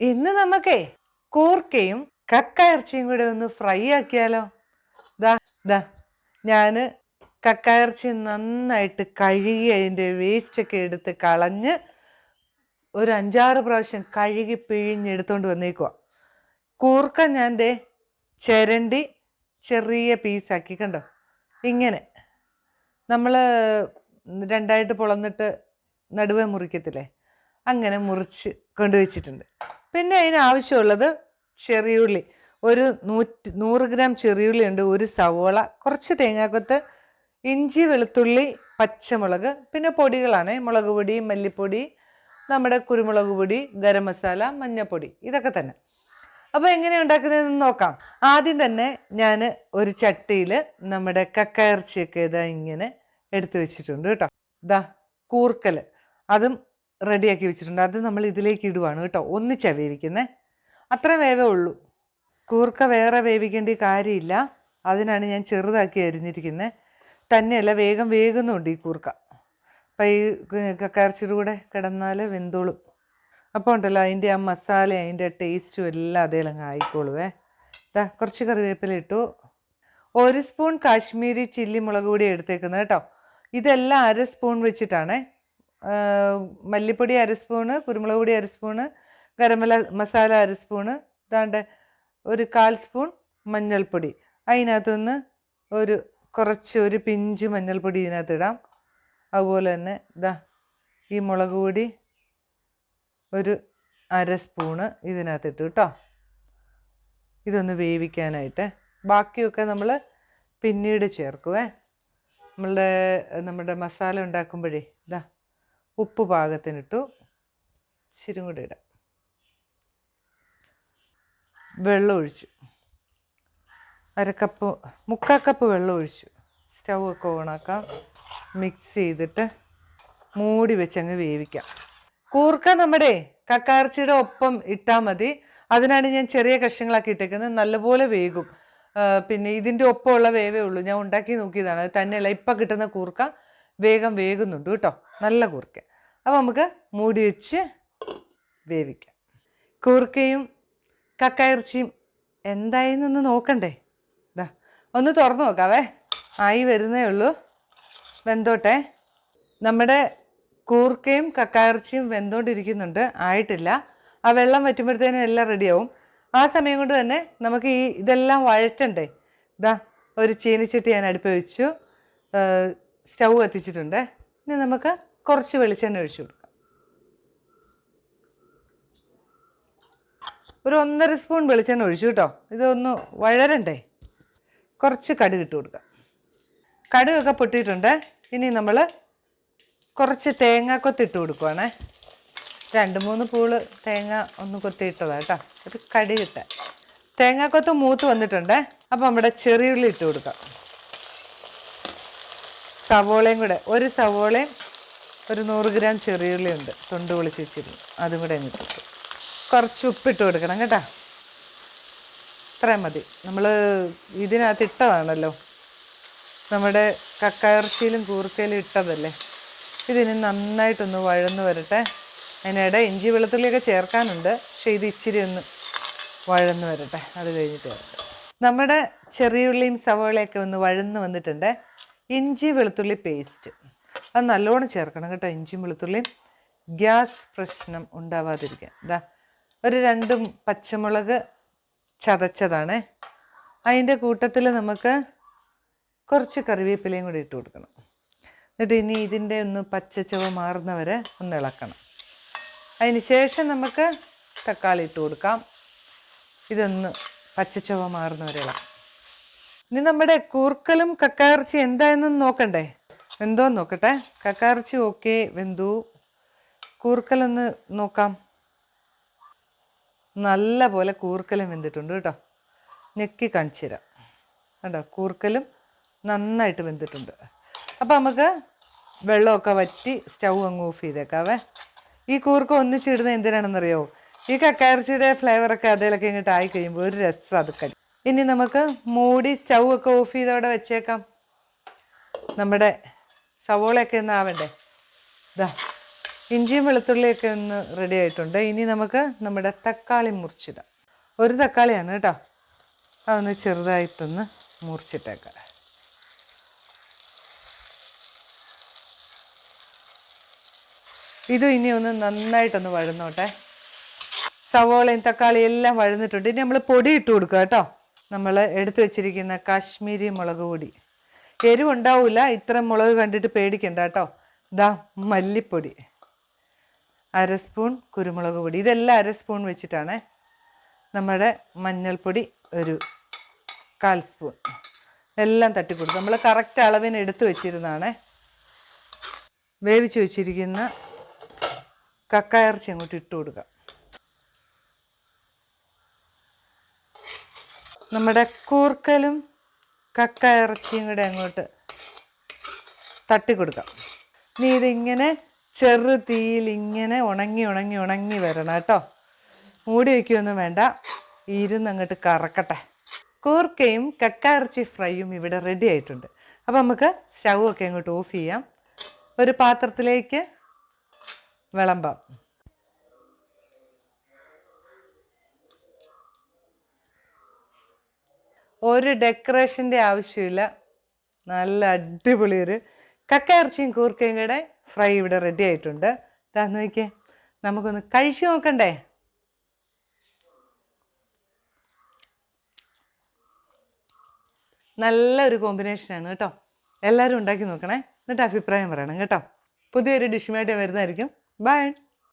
ഇന്ന് നമുക്കേ കൂർക്കയും കക്ക ഇറച്ചിയും കൂടെ ഒന്ന് ഫ്രൈ ആക്കിയാലോ? ദാ ദാ ഞാൻ കക്ക ഇറച്ചി നന്നായിട്ട് കഴുകി അതിന്റെ വേസ്റ്റ് ഒക്കെ എടുത്ത് കളഞ്ഞ് ഒരു അഞ്ചാറ് പ്രാവശ്യം കഴുകി പിഴിഞ്ഞെടുത്തോണ്ട് വന്നേക്കുക കൂർക്ക ഞാൻ ദേ ചിരണ്ടി ചെറിയ പീസാക്കി കണ്ടോ? ഇങ്ങനെ. നമ്മൾ രണ്ടായിട്ട് പൊളന്നിട്ട് നടുവേ മുറിക്കത്തില്ലേ? അങ്ങനെ മുറിച്ച് കൊണ്ടുവച്ചിട്ടുണ്ട് പിന്നെ അതിന് ആവശ്യമുള്ളത് ചെറിയുള്ളി. ഒരു നൂറ്റി നൂറ് ഗ്രാം ചെറിയുള്ളി ഉണ്ട് ഒരു സവോള കുറച്ച് തേങ്ങാക്കൊത്ത് ഇഞ്ചി വെളുത്തുള്ളി പച്ചമുളക് പിന്നെ പൊടികളാണ്. മുളക് പൊടി മല്ലിപ്പൊടി നമ്മുടെ കുരുമുളക് പൊടി ഗരം മസാല മഞ്ഞൾപ്പൊടി ഇതൊക്കെ തന്നെ. അപ്പോൾ എങ്ങനെ ഉണ്ടാക്കുന്നതെന്ന് നോക്കാം. ആദ്യം തന്നെ ഞാൻ ഒരു ചട്ടിയിൽ നമ്മുടെ കക്കയിറച്ചിയൊക്കെ ഇതാ ഇങ്ങനെ എടുത്തു വെച്ചിട്ടുണ്ട് കേട്ടോ. ഇതാ കൂർക്കൽ അതും റെഡിയാക്കി വെച്ചിട്ടുണ്ട്. അത് നമ്മൾ ഇതിലേക്ക് ഇടുവാണ് കേട്ടോ. ഒന്ന് വേവിക്കുന്നേ. അത്ര വേവേ ഉള്ളൂ. കൂർക്ക വേറെ വേവിക്കേണ്ട കാര്യമില്ല. അതിനാണ് ഞാൻ ചെറുതാക്കി അരിഞ്ഞിരിക്കുന്നത് തന്നെയല്ല വേഗം വേകുന്നുണ്ട് ഈ കൂർക്ക. അപ്പം ഈ കക്കയിറച്ചിയുടെ കൂടെ കിടന്നാൽ വെന്തോളും. അപ്പോൾ ഉണ്ടല്ലോ അതിന്റെ ആ മസാല അതിന്റെ ടേസ്റ്റും എല്ലാം അതേലങ്ങ് ആയിക്കോളുവേ. ഇതാ കുറച്ച് കറിവേപ്പില ഇട്ടു. ഒരു സ്പൂൺ കാശ്മീരി ചില്ലി മുളക് പൊടി എടുത്തേക്കുന്നത് കേട്ടോ. ഇതെല്ലാം അര സ്പൂൺ വെച്ചിട്ടാണ്. മല്ലിപ്പൊടി അര സ്പൂണ് കുരുമുളക് പൊടി അര സ്പൂണ് ഗരം മസാല അര സ്പൂണ് ഇതാണ്ട് ഒരു കാൽ സ്പൂൺ മഞ്ഞൾപ്പൊടി. അതിനകത്തുനിന്ന് ഒരു കുറച്ച് ഒരു പിഞ്ച് മഞ്ഞൾപ്പൊടി ഇതിനകത്ത് ഇടാം. അതുപോലെ തന്നെ ഇതാ ഈ മുളക് പൊടി ഒരു അര സ്പൂണ് ഇതിനകത്ത് ഇട്ടു കേട്ടോ ഇതൊന്ന് വേവിക്കാനായിട്ട്. ബാക്കിയൊക്കെ നമ്മൾ പിന്നീട് ചേർക്കുവേ. നമ്മളുടെ നമ്മുടെ മസാല ഉണ്ടാക്കുമ്പോഴേ ഇതാ ഉപ്പ് പാകത്തിനിട്ടു ഇച്ചിരി കൂടെ ഇടാം. വെള്ളം ഒഴിച്ചു. അരക്കപ്പ് മുക്കാൽ കപ്പ് വെള്ളം ഒഴിച്ചു. സ്റ്റൗ ഒക്കെ ഓണാക്കാം മിക്സ് ചെയ്തിട്ട് മൂടി വെച്ചങ്ങ് വേവിക്കാം. കൂർക്ക നമ്മുടെ കക്കാർച്ചിയുടെ ഒപ്പം ഇട്ടാൽ മതി. അതിനാണ് ഞാൻ ചെറിയ കഷ്ണങ്ങളാക്കി ഇട്ടേക്കുന്നത്. നല്ലപോലെ വേകും. പിന്നെ ഇതിന്റെ ഒപ്പമുള്ള വേവേ ഉള്ളൂ. ഞാൻ ഉണ്ടാക്കി നോക്കിയതാണ്. തന്നെയല്ല ഇപ്പം കിട്ടുന്ന കൂർക്ക. വേഗം വേകുന്നുണ്ട് കേട്ടോ. നല്ല കൂർക്ക. അപ്പോൾ നമുക്ക് മൂടി വെച്ച് വേവിക്കാം. കൂർക്കയും കക്കയിറച്ചിയും എന്തായെന്നൊന്ന് നോക്കണ്ടേ? ഇതാ ഒന്ന് തുറന്നു നോക്കാവേ. ആയി വരുന്നേ ഉള്ളൂ. വെന്തോട്ടെ. നമ്മുടെ കൂർക്കയും കക്കയിറച്ചിയും വെന്തോണ്ടിരിക്കുന്നുണ്ട്. ആയിട്ടില്ല. ആ വെള്ളം വറ്റുമ്പോഴത്തേനും എല്ലാം റെഡിയാവും. ആ സമയം കൊണ്ട് തന്നെ നമുക്ക് ഈ ഇതെല്ലാം വഴറ്റണ്ടേ? ഇതാ ഒരു ചീനിച്ചട്ടി ഞാൻ അടുപ്പ് വെച്ചു. സ്റ്റൗ കത്തിച്ചിട്ടുണ്ട്. ഇനി നമുക്ക് കുറച്ച് വെളിച്ചെണ്ണ ഒഴിച്ചു കൊടുക്കാം. ഒരു ഒന്നര സ്പൂൺ വെളിച്ചെണ്ണ ഒഴിച്ചു കേട്ടോ. ഇതൊന്ന് വഴരണ്ടേ കുറച്ച് കടുക് ഇട്ട് കൊടുക്കാം. കടുകൊക്കെ പൊട്ടിയിട്ടുണ്ട്. ഇനി നമ്മൾ കുറച്ച് തേങ്ങ കൊത്തിട്ട് കൊടുക്കുവാണേ. രണ്ട് മൂന്ന് പൂൾ തേങ്ങ ഒന്ന് കൊത്തിയിട്ടതാണ് കേട്ടോ. ഒരു കടുകിട്ട തേങ്ങാക്കൊത്ത് മൂത്ത് വന്നിട്ടുണ്ട്. അപ്പം നമ്മുടെ ചെറിയുള്ളി ഇട്ട് കൊടുക്കാം. സവോളയും കൂടെ. ഒരു സവോളയും ഒരു നൂറ് ഗ്രാം ചെറിയുള്ളി ഉണ്ട്. തൊണ്ട് പൊളിച്ച് വെച്ചിരുന്നു. അതും കൂടെ അങ്ങ് കുറച്ച് ഉപ്പിട്ട് കൊടുക്കണം കേട്ടോ. ഇത്രയും മതി. നമ്മൾ ഇതിനകത്ത് ഇട്ടതാണല്ലോ. നമ്മുടെ കക്കയിറച്ചിയിലും കൂർക്കയിലും ഇട്ടതല്ലേ? ഇതിന് നന്നായിട്ടൊന്ന് വഴന്ന് വരട്ടെ. അതിനിടെ ഇഞ്ചി വെളുത്തുള്ളിയൊക്കെ ചേർക്കാനുണ്ട്. പക്ഷേ ഇത് ഇച്ചിരി ഒന്ന് വഴന്ന് വരട്ടെ. അത് കഴിഞ്ഞിട്ട് നമ്മുടെ ചെറിയുള്ളിയും സവോളയൊക്കെ ഒന്ന് വഴന്ന് വന്നിട്ടുണ്ട്. ഇഞ്ചി വെളുത്തുള്ളി പേസ്റ്റ്. അത് നല്ലോണം ചേർക്കണം കേട്ടോ ഇഞ്ചിയും വെളുത്തുള്ളിയും. ഗ്യാസ് പ്രശ്നം ഉണ്ടാവാതിരിക്കാൻ. ഇതാ ഒരു രണ്ടും പച്ചമുളക് ചതച്ചതാണ്. അതിന്റെ കൂട്ടത്തിൽ നമുക്ക് കുറച്ച് കറിവേപ്പിലയും കൂടി ഇട്ട് കൊടുക്കണം. എന്നിട്ട് ഇനി ഇതിന്റെ ഒന്ന് പച്ചച്ചുവ മാറുന്നവരെ ഒന്ന് ഇളക്കണം. അതിന് ശേഷം നമുക്ക് തക്കാളി ഇട്ട് കൊടുക്കാം. ഇതൊന്ന് പച്ചച്ചുവ മാറുന്നവരെ ഇളക്കാം. ഇനി നമ്മുടെ കൂർക്കലും കക്കാർച്ചി എന്തായെന്ന് നോക്കണ്ടേ? എന്തോ നോക്കട്ടെ? കക്കാർച്ചി ഓക്കെ വെന്തു. കൂർക്കലൊന്ന് നോക്കാം. നല്ല പോലെ കൂർക്കലും വെന്തിട്ടുണ്ട് കേട്ടോ. ഞെക്കി കാണിച്ചു തരാം. കേട്ടോ കൂർക്കലും നന്നായിട്ട് വെന്തിട്ടുണ്ട്. അപ്പം നമുക്ക് വെള്ളമൊക്കെ വറ്റി സ്റ്റൗ അങ്ങ് ഓഫ് ചെയ്തേക്കാവേ. ഈ കൂർക്ക ഒന്നിച്ചിടുന്നത് എന്തിനാണെന്നറിയോ? ഈ കക്കയിറച്ചിയുടെ ഫ്ലേവറൊക്കെ അതിലൊക്കെ ഇങ്ങോട്ട് ആയി കഴിയുമ്പോൾ ഒരു രസം അത് ഇനി നമുക്ക് മൂടി സ്റ്റൗ ഒക്കെ ഓഫ് ചെയ്തവിടെ വെച്ചേക്കാം. നമ്മുടെ സവോളയൊക്കെ ഒന്ന് ആവണ്ടേ ഇതാ ഇഞ്ചിയും വെളുത്തുള്ളിയൊക്കെ ഒന്ന് റെഡി ആയിട്ടുണ്ട്. ഇനി നമുക്ക് നമ്മുടെ തക്കാളി മുറിച്ചിടാം. ഒരു തക്കാളിയാണ് കേട്ടോ. അതൊന്ന് ചെറുതായിട്ടൊന്ന് മുറിച്ചിട്ടേക്കാം. ഇതും ഇനി ഒന്ന് നന്നായിട്ടൊന്ന് വഴന്നോട്ടെ. സവോളയും തക്കാളിയും എല്ലാം വഴന്നിട്ടുണ്ട്. ഇനി നമ്മൾ പൊടി ഇട്ട് കൊടുക്കുക കേട്ടോ. നമ്മൾ എടുത്തു വെച്ചിരിക്കുന്ന കാശ്മീരി മുളക് പൊടി. എരിവുണ്ടാവില്ല ഇത്ര മുളക് കണ്ടിട്ട് പേടിക്കണ്ട കേട്ടോ. ദാ മല്ലിപ്പൊടി. അര സ്പൂൺ കുരുമുളക് പൊടി. ഇതെല്ലാം അര സ്പൂൺ വെച്ചിട്ടാണ് നമ്മുടെ മഞ്ഞൾപ്പൊടി ഒരു കാൽ സ്പൂൺ. എല്ലാം തട്ടിക്കൊടുക്കും നമ്മൾ കറക്റ്റ് അളവിന് എടുത്തു വെച്ചിരുന്നതാണ്. വേവിച്ച് വെച്ചിരിക്കുന്ന കക്കായിറച്ചി അങ്ങോട്ട് ഇട്ട് കൊടുക്കുക നമ്മുടെ കൂർക്കലും കക്ക ഇറച്ചിയും കൂടെ അങ്ങോട്ട് തട്ടി കൊടുക്കാം നീ ഇതിങ്ങനെ ചെറു തീയിൽ ഇങ്ങനെ ഉണങ്ങി ഉണങ്ങി ഉണങ്ങി വരണം കേട്ടോ. മൂടി വയ്ക്കുകയൊന്നും വേണ്ട. ഇരുന്ന് അങ്ങോട്ട് കറക്കട്ടെ. കൂർക്കയും കക്ക ഇറച്ചി ഫ്രൈയും ഇവിടെ റെഡി ആയിട്ടുണ്ട്. അപ്പോൾ നമുക്ക് സ്റ്റൗ ഒക്കെ അങ്ങോട്ട് ഓഫ് ചെയ്യാം. ഒരു പാത്രത്തിലേക്ക് വിളമ്പാം. ഒരു ഡെക്കറേഷന്റെ ആവശ്യമില്ല. നല്ല അടിപൊളി ഒരു കക്ക ഇറച്ചിയും കൂർക്കയും കൂടെ ഫ്രൈ ഇവിടെ റെഡി ആയിട്ടുണ്ട്. താന്ന് നോക്കിയേ നമുക്കൊന്ന് കഴിച്ചു നോക്കണ്ടേ? നല്ലൊരു കോമ്പിനേഷനാണ് കേട്ടോ. എല്ലാവരും ഉണ്ടാക്കി നോക്കണേ. എന്നിട്ട് അഭിപ്രായം പറയണം കേട്ടോ. പുതിയൊരു ഡിഷുമായിട്ട് വരുന്നതായിരിക്കും. ബൈ